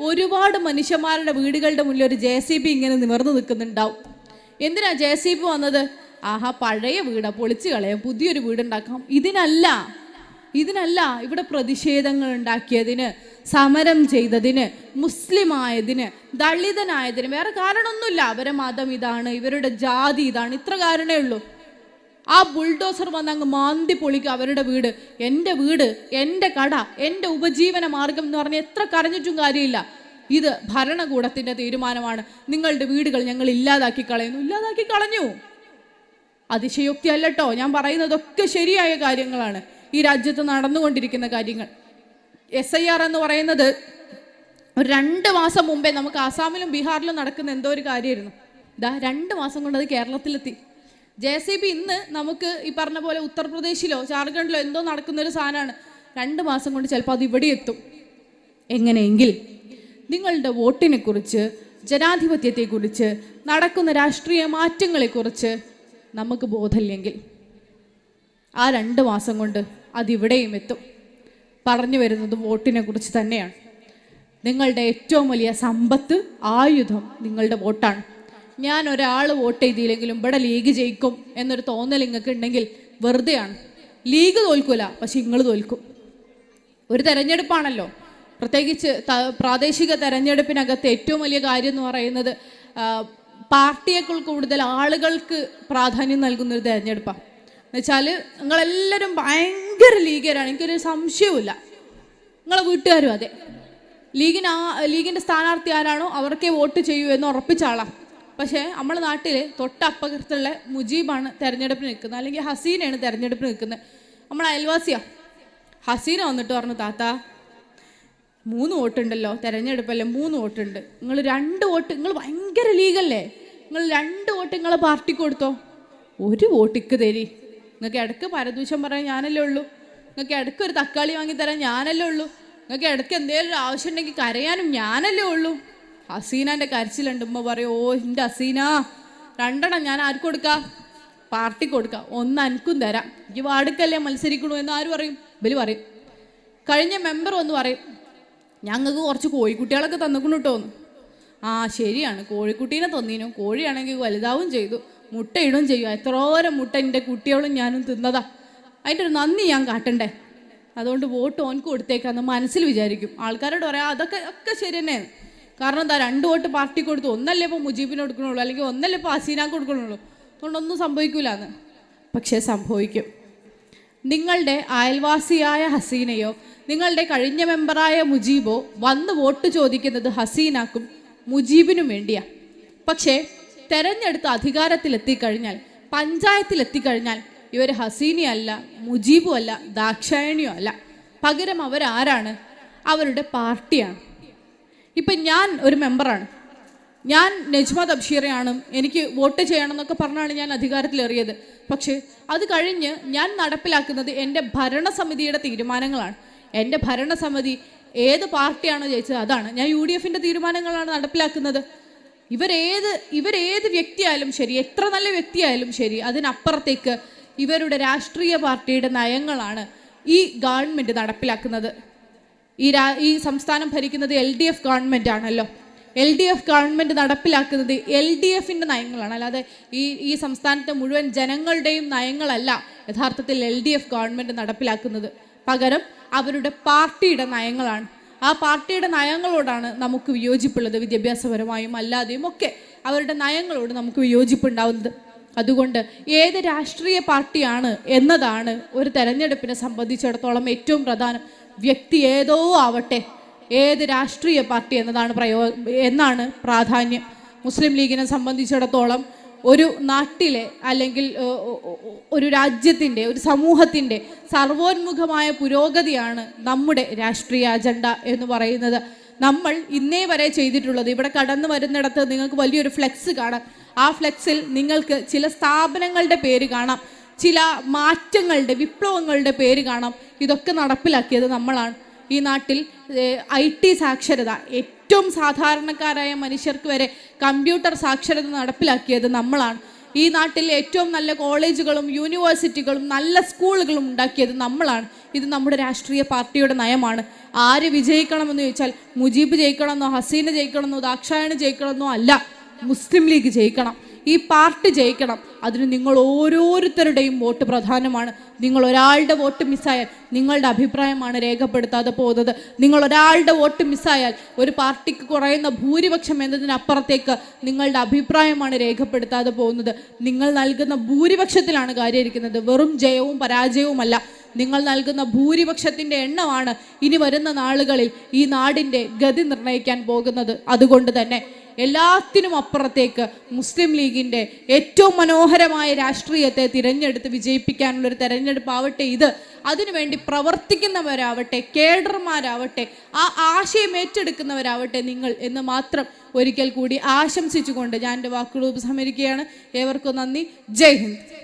ഒരുപാട് മനുഷ്യന്മാരുടെ വീടുകളുടെ മുന്നിൽ ഒരു ജെ സി ബി ഇങ്ങനെ നിവർന്നു നിൽക്കുന്നുണ്ടാവും. എന്തിനാ ജെ സി ബി വന്നത്? ആഹാ പഴയ വീടാ പൊളിച്ചു കളയാം പുതിയൊരു വീടുണ്ടാക്കാം. ഇതിനല്ല ഇതിനല്ല ഇവിടെ പ്രതിഷേധങ്ങൾ ഉണ്ടാക്കിയതിന് സമരം ചെയ്തതിന് മുസ്ലിം ആയതിന് ദളിതനായതിന് വേറെ കാരണമൊന്നുമില്ല. അവരെ മതം ഇതാണ് ഇവരുടെ ജാതി ഇതാണ് ഇത്ര കാരണമേ ഉള്ളൂ. ആ ബുൾഡോസർ വന്ന് അങ്ങ് മാന്തി പൊളിക്കും അവരുടെ വീട്. എന്റെ വീട് എന്റെ കട എന്റെ ഉപജീവന മാർഗം എന്ന് പറഞ്ഞാൽ എത്ര കരഞ്ഞിട്ടും കാര്യമില്ല. ഇത് ഭരണകൂടത്തിന്റെ തീരുമാനമാണ്. നിങ്ങളുടെ വീടുകൾ ഞങ്ങൾ ഇല്ലാതാക്കി കളയുന്നു. ഇല്ലാതാക്കി കളഞ്ഞു. അതിശയോക്തി അല്ലട്ടോ ഞാൻ പറയുന്നതൊക്കെ ശരിയായ കാര്യങ്ങളാണ്. ഈ രാജ്യത്ത് നടന്നുകൊണ്ടിരിക്കുന്ന കാര്യങ്ങൾ. എസ് ഐ ആർ എന്ന് പറയുന്നത് ഒരു രണ്ട് മാസം മുമ്പേ നമുക്ക് ആസാമിലും ബീഹാറിലും നടക്കുന്ന എന്തോ ഒരു കാര്യമായിരുന്നു. ഇതാ രണ്ട് മാസം കൊണ്ട് അത് കേരളത്തിലെത്തി. ജെ സി ബി ഇന്ന് നമുക്ക് ഈ പറഞ്ഞ പോലെ ഉത്തർപ്രദേശിലോ ജാർഖണ്ഡിലോ എന്തോ നടക്കുന്ന ഒരു സാധനമാണ്. രണ്ട് മാസം കൊണ്ട് ചിലപ്പോൾ അത് ഇവിടെ എത്തും. എങ്ങനെയെങ്കിൽ നിങ്ങളുടെ വോട്ടിനെ കുറിച്ച് ജനാധിപത്യത്തെക്കുറിച്ച് നടക്കുന്ന രാഷ്ട്രീയ മാറ്റങ്ങളെക്കുറിച്ച് നമുക്ക് ബോധമില്ലെങ്കിൽ ആ രണ്ട് മാസം കൊണ്ട് അതിവിടെയും എത്തും. പറഞ്ഞു വരുന്നത് വോട്ടിനെ കുറിച്ച് തന്നെയാണ്. നിങ്ങളുടെ ഏറ്റവും വലിയ സമ്പത്ത് ആയുധം നിങ്ങളുടെ വോട്ടാണ്. ഞാൻ ഒരാൾ വോട്ട് ചെയ്തില്ലെങ്കിലും ഇവിടെ ലീഗ് ജയിക്കും എന്നൊരു തോന്നൽ നിങ്ങൾക്ക് ഉണ്ടെങ്കിൽ വെറുതെയാണ്. ലീഗ് തോൽക്കൂല പക്ഷെ നിങ്ങൾ തോൽക്കും. ഒരു തെരഞ്ഞെടുപ്പാണല്ലോ. പ്രത്യേകിച്ച് പ്രാദേശിക തെരഞ്ഞെടുപ്പിനകത്ത് ഏറ്റവും വലിയ കാര്യം എന്ന് പറയുന്നത് പാർട്ടിയേക്കാൾ കൂടുതൽ ആളുകൾക്ക് പ്രാധാന്യം നൽകുന്ന ഒരു തെരഞ്ഞെടുപ്പാണ്. എന്നുവെച്ചാൽ നിങ്ങളെല്ലാവരും ഭയങ്കര ലീഗരാണ്. എനിക്കൊരു സംശയവുമില്ല. നിങ്ങളെ വീട്ടുകാരും അതെ. ലീഗിന് ആ ലീഗിന്റെ സ്ഥാനാർത്ഥി ആരാണോ അവർക്കേ വോട്ട് ചെയ്യൂ എന്ന് ഉറപ്പിച്ച ആളാണ് പക്ഷേ നമ്മുടെ നാട്ടിൽ തൊട്ടപ്പുറത്തുള്ള മുജീബാണ് തിരഞ്ഞെടുപ്പിന് നിൽക്കുന്നത്. അല്ലെങ്കിൽ ഹസീനയാണ് തിരഞ്ഞെടുപ്പിന് നിൽക്കുന്നത്. നമ്മൾ അയൽവാസിയാണ് ഹസീന വന്നിട്ട് പറഞ്ഞു താത്ത മൂന്ന് വോട്ടുണ്ടല്ലോ തെരഞ്ഞെടുപ്പല്ലേ മൂന്ന് വോട്ടുണ്ട്. നിങ്ങൾ രണ്ട് വോട്ട് നിങ്ങൾ ഭയങ്കര ലീഗല്ലേ. നിങ്ങൾ രണ്ട് വോട്ട് നിങ്ങളെ പാർട്ടിക്ക് കൊടുത്തോ? ഒരു വോട്ടിക്ക് തരി. നിങ്ങൾക്ക് ഇടയ്ക്ക് പരദൂഷം പറയാൻ ഞാനല്ലേ ഉള്ളൂ. നിങ്ങൾക്ക് ഇടയ്ക്ക് ഒരു തക്കാളി വാങ്ങി തരാൻ ഞാനല്ലേ ഉള്ളൂ. നിങ്ങൾക്ക് ഇടയ്ക്ക് എന്തെങ്കിലും ഒരു ആവശ്യം ഉണ്ടെങ്കിൽ കരയാനും ഞാനല്ലേ ഉള്ളൂ. ഹസീനാന്റെ കരച്ചിലുണ്ട് ഉമ്മ പറയും ഓ എന്റെ ഹസീന രണ്ടെണ്ണം ഞാൻ ആർക്ക് കൊടുക്കാം? പാർട്ടിക്ക് കൊടുക്കാം ഒന്ന് അനക്കും തരാം. ഈ വാടുക്കല്ലേ മത്സരിക്കണു എന്ന് ആര് പറയും? ഇവർ പറയും. കഴിഞ്ഞ മെമ്പർ ഒന്ന് പറയും ഞങ്ങൾക്ക് കുറച്ച് കോഴിക്കുട്ടികളൊക്കെ തന്നിക്കണു കേട്ടോന്ന് ആ ശരിയാണ്. കോഴിക്കുട്ടീനെ തന്നീനു. കോഴിയാണെങ്കിൽ വലുതാവും ചെയ്തു. മുട്ടയിടും ചെയ്യും. എത്രോരം മുട്ട എന്റെ കുട്ടികളും ഞാനും തിന്നതാ. അതിന്റെ ഒരു നന്ദി ഞാൻ കാട്ടണ്ടേ? അതുകൊണ്ട് വോട്ട് ഓൻക്ക് കൊടുത്തേക്കാന്ന് മനസ്സിൽ വിചാരിക്കും. ആൾക്കാരോട് പറയാം അതൊക്കെ ഒക്കെ ശരി തന്നെയാണ് കാരണം എന്താ രണ്ടു വോട്ട് പാർട്ടി കൊടുത്തു. ഒന്നല്ലേ ഇപ്പോൾ മുജീബിന് കൊടുക്കണുള്ളൂ അല്ലെങ്കിൽ ഒന്നല്ലേ ഇപ്പോൾ ഹസീനാക്ക് കൊടുക്കണുള്ളൂ. അതുകൊണ്ടൊന്നും സംഭവിക്കൂലെന്ന്. പക്ഷേ സംഭവിക്കും. നിങ്ങളുടെ അയൽവാസിയായ ഹസീനയോ നിങ്ങളുടെ കഴിഞ്ഞ മെമ്പറായ മുജീബോ വന്ന് വോട്ട് ചോദിക്കുന്നത് ഹസീനാക്കും മുജീബിനും വേണ്ടിയാണ് പക്ഷേ തെരഞ്ഞെടുത്ത് അധികാരത്തിലെത്തിക്കഴിഞ്ഞാൽ പഞ്ചായത്തിലെത്തിക്കഴിഞ്ഞാൽ ഇവർ ഹസീനയല്ല മുജീബും അല്ല ദാക്ഷായണിയും അല്ല പകരം അവരാരാണ്? അവരുടെ പാർട്ടിയാണ്. ഇപ്പം ഞാൻ ഒരു മെമ്പറാണ്. ഞാൻ നജ്മ തബ്ഷീറയാണ് എനിക്ക് വോട്ട് ചെയ്യണം എന്നൊക്കെ പറഞ്ഞാണ് ഞാൻ അധികാരത്തിലേറിയത്. പക്ഷേ അത് കഴിഞ്ഞ് ഞാൻ നടപ്പിലാക്കുന്നത് എന്റെ ഭരണസമിതിയുടെ തീരുമാനങ്ങളാണ്. എന്റെ ഭരണസമിതി ഏത് പാർട്ടിയാണോ ജയിച്ചത് അതാണ്. ഞാൻ യു ഡി എഫിന്റെ തീരുമാനങ്ങളാണ് നടപ്പിലാക്കുന്നത്. ഇവരേത് ഇവരേത് വ്യക്തിയായാലും ശരി എത്ര നല്ല വ്യക്തിയായാലും ശരി അതിനപ്പുറത്തേക്ക് ഇവരുടെ രാഷ്ട്രീയ പാർട്ടിയുടെ നയങ്ങളാണ് ഈ ഗവൺമെന്റ് നടപ്പിലാക്കുന്നത്. ഈ രാ ഈ സംസ്ഥാനം ഭരിക്കുന്നത് എൽ ഡി എഫ് ഗവൺമെന്റ് ആണല്ലോ. എൽ ഡി എഫ് ഗവൺമെന്റ് നടപ്പിലാക്കുന്നത് എൽ ഡി എഫിന്റെ നയങ്ങളാണ്. അല്ലാതെ ഈ ഈ സംസ്ഥാനത്തെ മുഴുവൻ ജനങ്ങളുടെയും നയങ്ങളല്ല യഥാർത്ഥത്തിൽ എൽ ഡി എഫ് ഗവൺമെന്റ് നടപ്പിലാക്കുന്നത്. പകരം അവരുടെ പാർട്ടിയുടെ നയങ്ങളാണ്. ആ പാർട്ടിയുടെ നയങ്ങളോടാണ് നമുക്ക് വിയോജിപ്പുള്ളത് വിദ്യാഭ്യാസപരമായും അല്ലാതെയും ഒക്കെ. അവരുടെ നയങ്ങളോട് നമുക്ക് വിയോജിപ്പുണ്ടാവുന്നത്. അതുകൊണ്ട് ഏത് രാഷ്ട്രീയ പാർട്ടിയാണ് എന്നതാണ് ഒരു തെരഞ്ഞെടുപ്പിനെ സംബന്ധിച്ചിടത്തോളം ഏറ്റവും പ്രധാനം. വ്യക്തി ഏതോ ആവട്ടെ ഏത് രാഷ്ട്രീയ പാർട്ടി എന്നതാണ് പ്രയോ എന്നാണ് പ്രാധാന്യം. മുസ്ലിം ലീഗിനെ സംബന്ധിച്ചിടത്തോളം ഒരു നാട്ടിലെ അല്ലെങ്കിൽ ഒരു രാജ്യത്തിന്റെ ഒരു സമൂഹത്തിന്റെ സർവോന്മുഖമായ പുരോഗതിയാണ് നമ്മുടെ രാഷ്ട്രീയ അജണ്ട എന്ന് പറയുന്നത്. നമ്മൾ ഇന്നേ വരെ ചെയ്തിട്ടുള്ളത് ഇവിടെ കടന്നു വരുന്നിടത്ത് നിങ്ങൾക്ക് വലിയൊരു ഫ്ലെക്സ് കാണാം. ആ ഫ്ലെക്സിൽ നിങ്ങൾക്ക് ചില സ്ഥാപനങ്ങളുടെ പേര് കാണാം ചില മാറ്റങ്ങളുടെ വിപ്ലവങ്ങളുടെ പേര് കാണാം. ഇതൊക്കെ നടപ്പിലാക്കിയത് നമ്മളാണ്. ഈ നാട്ടിൽ ഐ ടി സാക്ഷരത ഏറ്റവും സാധാരണക്കാരായ മനുഷ്യർക്ക് വരെ കമ്പ്യൂട്ടർ സാക്ഷരത നടപ്പിലാക്കിയത് നമ്മളാണ്. ഈ നാട്ടിൽ ഏറ്റവും നല്ല കോളേജുകളും യൂണിവേഴ്സിറ്റികളും നല്ല സ്കൂളുകളും ഉണ്ടാക്കിയത് നമ്മളാണ്. ഇത് നമ്മുടെ രാഷ്ട്രീയ പാർട്ടിയുടെ നയമാണ്. ആര് വിജയിക്കണമെന്ന് ചോദിച്ചാൽ മുജീബ് ജയിക്കണമെന്നോ ഹസീന ജയിക്കണമെന്നോ ദാക്ഷായണി ജയിക്കണമെന്നോ അല്ല മുസ്ലിം ലീഗ് ജയിക്കണം. ഈ പാർട്ടി ജയിക്കണം. അതിന് നിങ്ങൾ ഓരോരുത്തരുടെയും വോട്ട് പ്രധാനമാണ്. നിങ്ങൾ ഒരാളുടെ വോട്ട് മിസ്സായാൽ നിങ്ങളുടെ അഭിപ്രായമാണ് രേഖപ്പെടുത്താതെ പോകുന്നത്. നിങ്ങൾ ഒരാളുടെ വോട്ട് മിസ്സായാൽ ഒരു പാർട്ടിക്ക് കുറയുന്ന ഭൂരിപക്ഷം എന്നതിനപ്പുറത്തേക്ക് നിങ്ങളുടെ അഭിപ്രായമാണ് രേഖപ്പെടുത്താതെ പോകുന്നത്. നിങ്ങൾ നൽകുന്ന ഭൂരിപക്ഷത്തിലാണ് കാര്യം ഇരിക്കുന്നത് വെറും ജയവും പരാജയവുമല്ല. നിങ്ങൾ നൽകുന്ന ഭൂരിപക്ഷത്തിന്റെ എണ്ണമാണ് ഇനി വരുന്ന നാളുകളിൽ ഈ നാടിന്റെ ഗതി നിർണയിക്കാൻ പോകുന്നത്. അതുകൊണ്ട് തന്നെ എല്ലാത്തിനും അപ്പുറത്തേക്ക് മുസ്ലിം ലീഗിന്റെ ഏറ്റവും മനോഹരമായ രാഷ്ട്രീയത്തെ തിരഞ്ഞെടുത്ത് വിജയിപ്പിക്കാനുള്ളൊരു തെരഞ്ഞെടുപ്പാവട്ടെ ഇത്. അതിനുവേണ്ടി പ്രവർത്തിക്കുന്നവരാവട്ടെ കേഡർമാരാവട്ടെ ആ ആശയം ഏറ്റെടുക്കുന്നവരാവട്ടെ നിങ്ങൾ എന്ന് മാത്രം ഒരിക്കൽ കൂടി ആശംസിച്ചുകൊണ്ട് ഞാൻ എന്റെ വാക്കുകൾ ഉപസംഹരിക്കുകയാണ്. ഏവർക്കും നന്ദി. ജയ് ഹിന്ദ്.